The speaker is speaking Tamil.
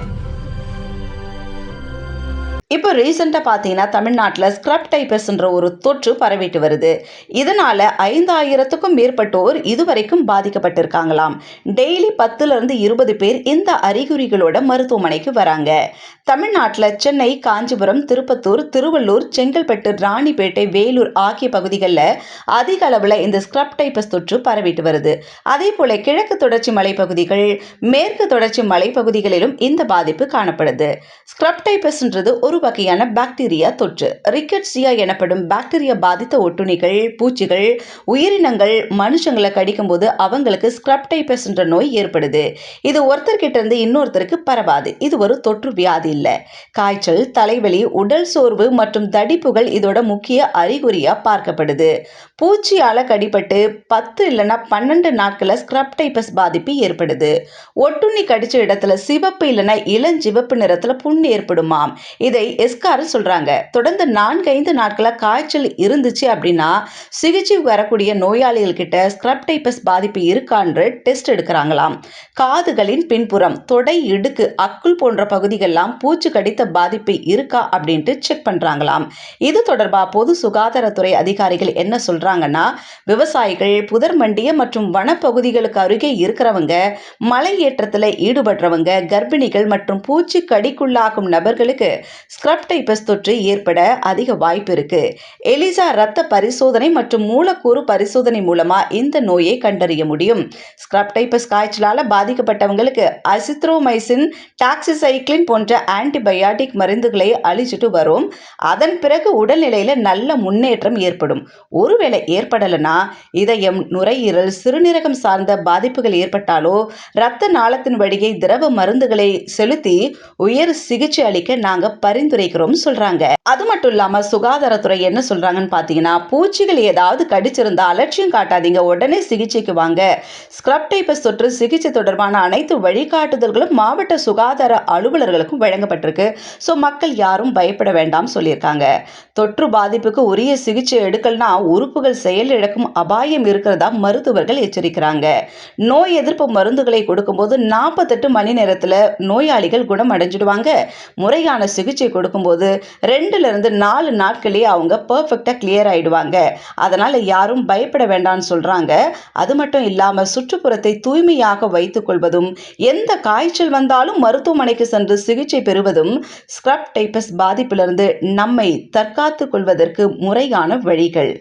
Thank you. இப்போ ரீசெண்டாக பார்த்தீங்கன்னா தமிழ்நாட்டில் ஸ்க்ரப் டைப்பஸ்ன்ற ஒரு தொற்று பரவிட்டு வருது. இதனால் ஐந்தாயிரத்துக்கும் மேற்பட்டோர் இதுவரைக்கும் பாதிக்கப்பட்டிருக்காங்களாம். டெய்லி பத்துலேருந்து இருபது பேர் இந்த அறிகுறிகளோட மருத்துவமனைக்கு வராங்க. தமிழ்நாட்டில் சென்னை காஞ்சிபுரம் திருப்பத்தூர் திருவள்ளூர் செங்கல்பட்டு ராணிப்பேட்டை வேலூர் ஆகிய பகுதிகளில் அதிக அளவில் இந்த ஸ்க்ரப் டைப்பஸ் தொற்று பரவிட்டு வருது. அதே போல் கிழக்கு தொடர்ச்சி மலைப்பகுதிகள் மேற்கு தொடர்ச்சி மலைப்பகுதிகளிலும் இந்த பாதிப்பு காணப்படுது. ஸ்க்ரப் டைப்பஸ்ன்றது ஒரு வகையான பாக்டீரியா தொற்று. ரிக்கட்சியா எனப்படும் பாக்டீரியா பாதித்த ஒட்டுணிகள் பூச்சிகள் உயிரினங்கள் மனுஷங்களை கடிக்கும்போது அவங்களுக்கு ஸ்க்ரப்டைபஸ் என்ற நோய் ஏற்படுது. இது ஒருத்தர்கிட்ட இருந்து இன்னொருத்தருக்கு பரவாது. இது ஒரு தொற்று வியாதி இல்லை. காய்ச்சல் தலைவலி உடல் சோர்வு மற்றும் தடிப்புகள் இதோட முக்கிய அறிகுறியா பார்க்கப்படுது. பூச்சியால கடிபட்டு பத்து இல்லைன்னா பன்னெண்டு நாட்களில் ஸ்க்ரப்டைபஸ் பாதிப்பு ஏற்படுது. ஒட்டுண்ணி கடிச்ச இடத்துல சிவப்பு இல்லைன்னா இளஞ்சிவப்பு நிறத்துல புண் ஏற்படுமாம். இதை எஸ்கார் சொல்றாங்க. தொடர்ந்து நான்கைந்து நாட்களாக காய்ச்சல் இருந்துச்சு அப்படின்னா சிகிச்சை வரக்கூடிய நோயாளிகள் கிட்ட ஸ்க்ரப் டைப்பஸ் பாதிப்பு இருக்கான்னு டெஸ்ட் எடுக்கிறாங்களாம். காதுகளின் பின்புறம் தொடை இடுக்கு அக்குள் போன்ற பகுதிகள்லாம் பூச்சி கடித்த பாதிப்பு இருக்கா அப்படின்ட்டு செக் பண்றாங்களாம். இது தொடர்பா பொது சுகாதாரத்துறை அதிகாரிகள் என்ன சொல்றாங்கன்னா விவசாயிகள் புதர் மண்டிய மற்றும் வனப்பகுதிகளுக்கு அருகே இருக்கிறவங்க மலை ஏற்றத்தில் ஈடுபடுறவங்க கர்ப்பிணிகள் மற்றும் பூச்சி கடிக்குள்ளாகும் நபர்களுக்கு ஸ்க்ரப் தொற்று ஏற்பட அதிக வாய்ப்பு இருக்கு. எலிசா ரத்த பரிசோதனை மற்றும் மூலக்கூறு பரிசோதனை மூலமா இந்த நோயை கண்டறிய முடியும். ஸ்க்ரப் டைப்பஸ் காய்ச்சலால பாதிக்கப்பட்டவங்களுக்கு அசித்ரோமைசின் டாக்ஸிசைக்ளின் போன்ற ஆன்டிபயாட்டிக் மருந்துகளை அழிச்சிட்டு வரும். அதன் பிறகு உடல்நிலையில நல்ல முன்னேற்றம் ஏற்படும். ஒருவேளை ஏற்படலைன்னா இதயம் நுரையீரல் சிறுநீரகம் சார்ந்த பாதிப்புகள் ஏற்பட்டாலோ இரத்த நாளத்தின் வழியை திரவ மருந்துகளை செலுத்தி உயர் சிகிச்சை அளிக்க நாங்கள் பரிந்து பரிந்துரைக்கிறோம் சொல்றாங்க. அது மட்டும் இல்லாம சுகாதாரத்துறை என்ன சொல்றாங்கன்னு பாத்தீங்கன்னா பூச்சிகள் ஏதாவது கடிச்சிருந்தா அலட்சியம் காட்டாதீங்க உடனே சிகிச்சைக்கு வாங்க. ஸ்க்ரப் டைப்பஸ் தொற்று சிகிச்சை தொடர்பான அனைத்து வழிகாட்டுதல்களும் மாவட்ட சுகாதார அலுவலர்களுக்கும் வழங்கப்பட்டிருக்கு. ஸோ மக்கள் யாரும் பயப்பட வேண்டாம் சொல்லியிருக்காங்க. தொற்று பாதிப்புக்கு உரிய சிகிச்சை எடுக்கலனா உறுப்புகள் செயலிழக்கும் அபாயம் இருக்கிறதா மருத்துவர்கள் எச்சரிக்கிறாங்க. நோய் எதிர்ப்பு மருந்துகளை கொடுக்கும்போது நாற்பத்தெட்டு மணி நேரத்தில் நோயாளிகள் குணம் அடைஞ்சிடுவாங்க முறையான சிகிச்சை கொடுக்கும்போது ரெண்டுல இருந்து நாலு நாட்களே அவங்க பர்ஃபெக்டாக கிளியர் ஆயிடுவாங்க. அதனால யாரும் பயப்பட வேண்டாம்னு சொல்றாங்க. அது மட்டும் இல்லாம சுற்றுப்புறத்தை தூய்மையாக வைத்துக் கொள்வதும் எந்த காய்ச்சல் வந்தாலும் மருத்துவமனைக்கு சென்று சிகிச்சை பெறுவதும் ஸ்க்ரப் டைப்பஸ் பாதிப்பிலிருந்து நம்மை தற்காத்துக் கொள்வதற்கு முறையான வழிகள்.